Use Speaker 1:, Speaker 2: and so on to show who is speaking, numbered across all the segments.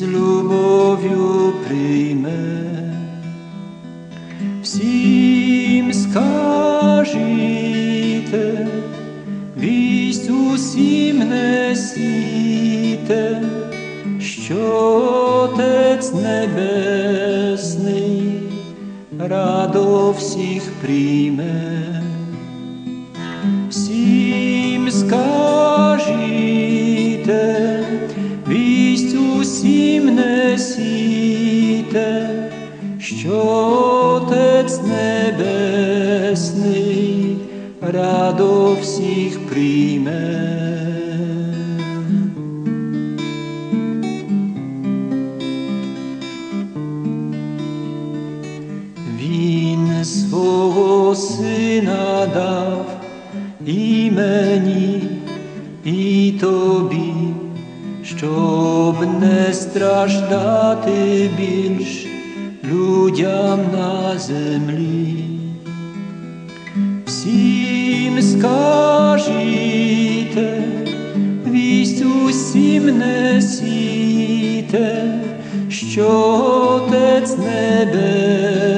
Speaker 1: з любов'ю прийме. Всім скажіте, вість усім несіте, що Отець Небесний радо всіх прийме. Несіте, що Отець Небесний радо всіх прийме. Страждати більш людям на землі. Всім скажіте, вість усім несіте, що Отець Небесний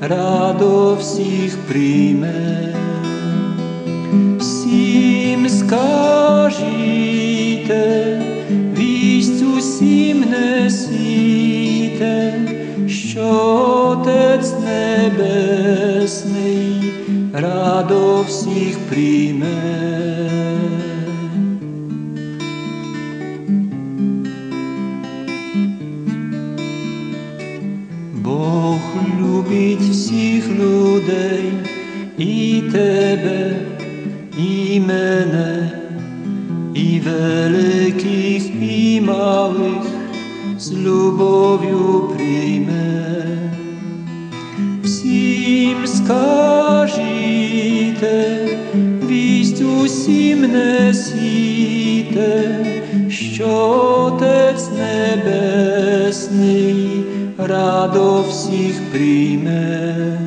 Speaker 1: радо всіх прийме. Всім скажіте, усім несіте, що Отець Небесний радо всіх прийме. Любов'ю прийме. Всім скажіте, вість усім несіте, що Отець Небесний радо всіх прийме.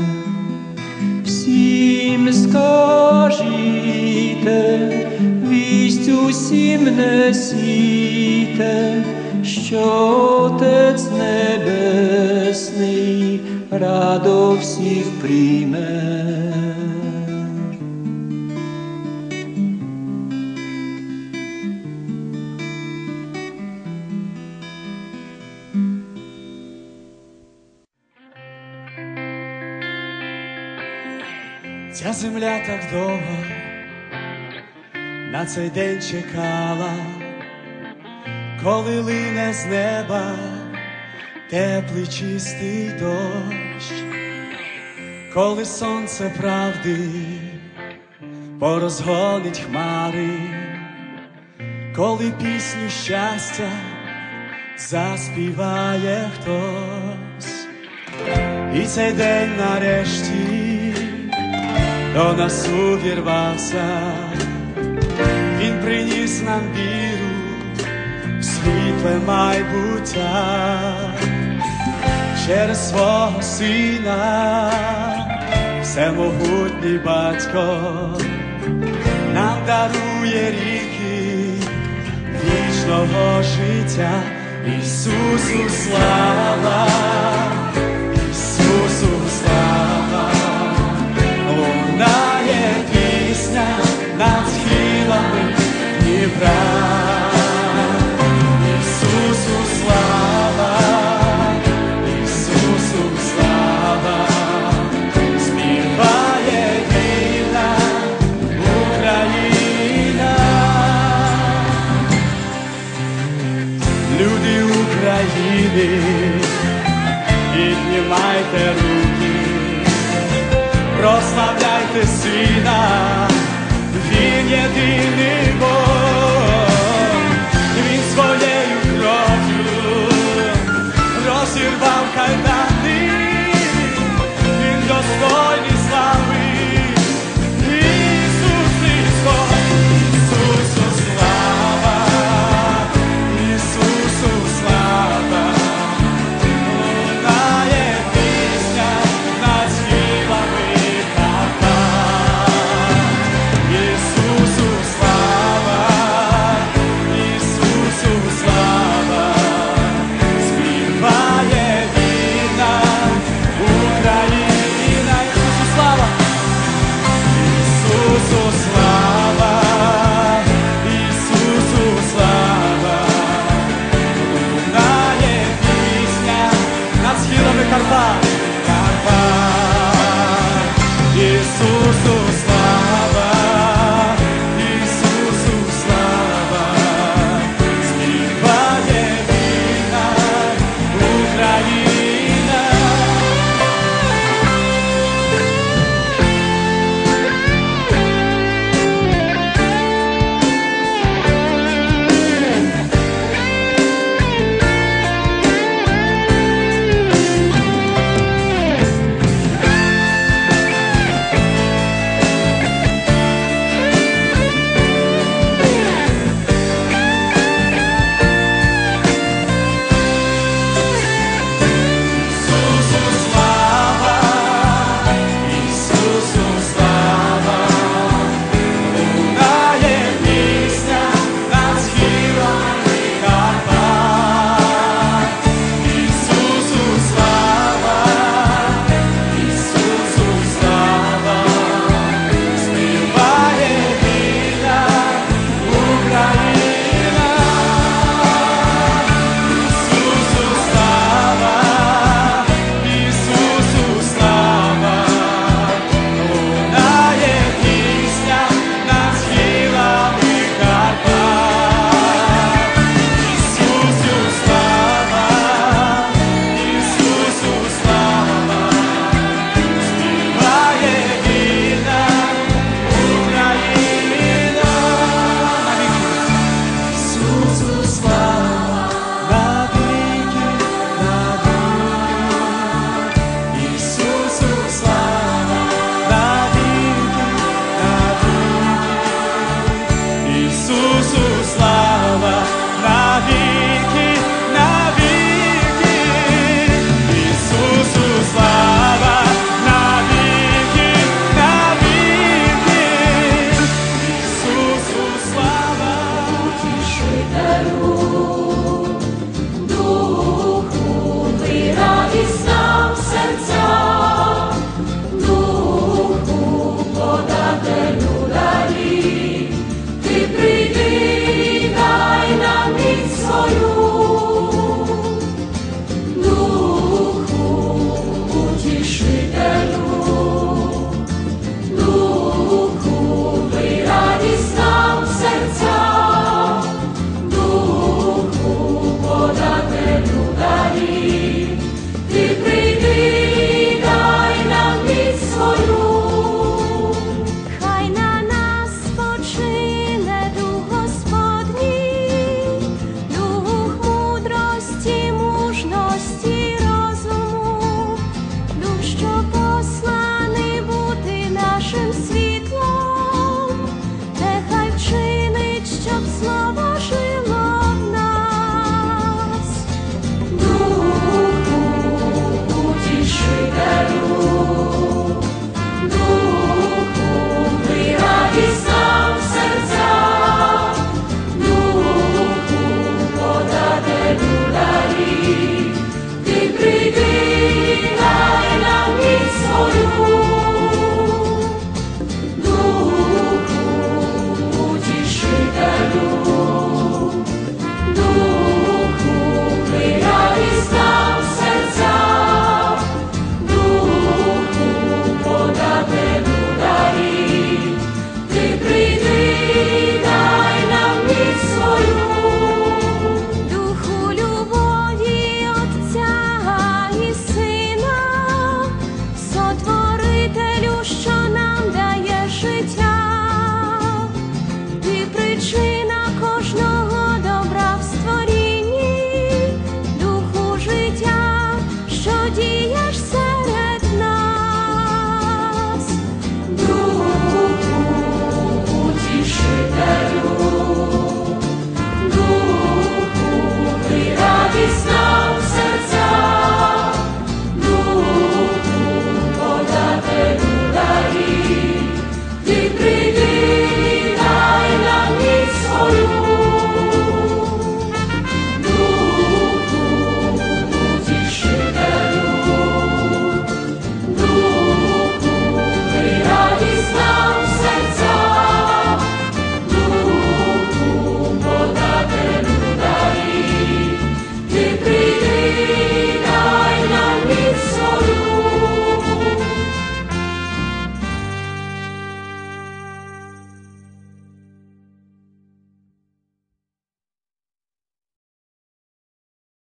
Speaker 1: Всім скажіте, вість усім несіте, що Отець Небесний радо всіх прийме.
Speaker 2: Ця земля так довго на цей день чекала, коли лине з неба теплий чистий дощ, коли сонце правди порозгонить хмари, коли пісню щастя заспіває хтось, і цей день нарешті до нас увірвався, він приніс нам віру, світле майбуття через свого сина, всемогутній батько нам дарує ріки вічного життя, Ісусу слава. I need. Jerusalem.